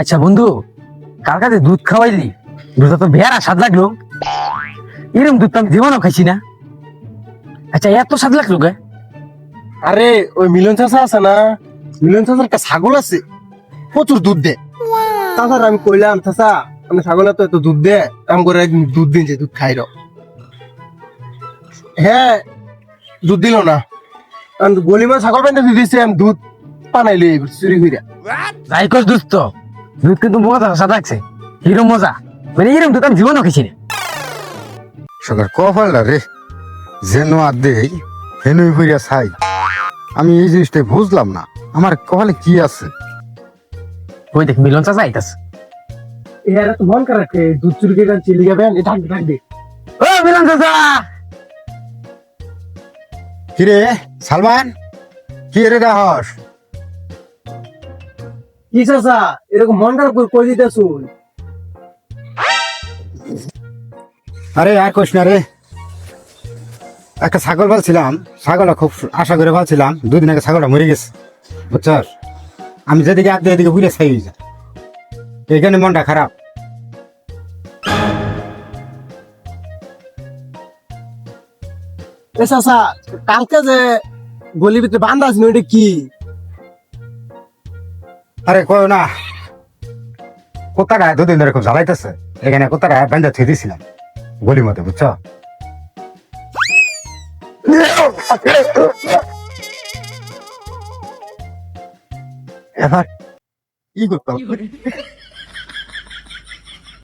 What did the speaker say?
আচ্ছা বন্ধু কার কাছে দুধ খাওয়াইলি? দুধটা তো বেয়ারা স্বাদ লাগল। এরকম দুধ তো আমি জীবনও খাইছি না। আচ্ছা এত স্বাদ লাগল গে আরে ওই মিলন চাষা আছে না? মিলন চাষার একটা ছাগল আছে। প্রচুর দুধ দে চাষার আমি কইলাম চাষা আমি ছাগলের তো এত দুধ দে আমি করে একদিন দুধ দিন যে দুধ খাই র। হ্যাঁ দুধ দিল না। আমি গলিমা ছাগল পাইতে দিয়েছে আমি দুধ পানাইলি চুরি কইরা। যাই কর দুধ তো দুধ কিন্তু মজা লাগছে হিরো মজা। মানে এরকম দুধ আমি জীবনও খাইছি না সকাল কপালটা রে? যেন আর দেই হেনুই ছাই। আমি এই জিনিসটা বুঝলাম না। আমার কপালে কি আছে? ওই দেখ মিলন চাচা আইতাছে। এরা তো মন খারাপ দুধ চুরি করে চিলি যাবেন এটা দে ও মিলন চাচা! কিরে সালমান? কি রে রহস কি এরকম মন খারাপ করে কই দিতে আরে আর কোশ না রে। একটা ছাগল পালছিলাম ছাগলটা খুব আশা করে পালছিলাম দুদিন আগে ছাগলটা মরে গেছে বুঝছস? আমি যেদিকে আগে এদিকে বুঝে ছাই হয়ে যায় এইখানে মনটা খারাপ। কালকে যে গলির ভিতরে বান্ধা আছে ওইটা কি? আরে কয় না। কোথাটা দুদিন ধরে খুব জ্বালাইতেছে। এখানে কোথাটা বেঁধে থুয়ে দিয়েছিলাম গলির মধ্যে বুঝছ? এবার কি করতে হবে?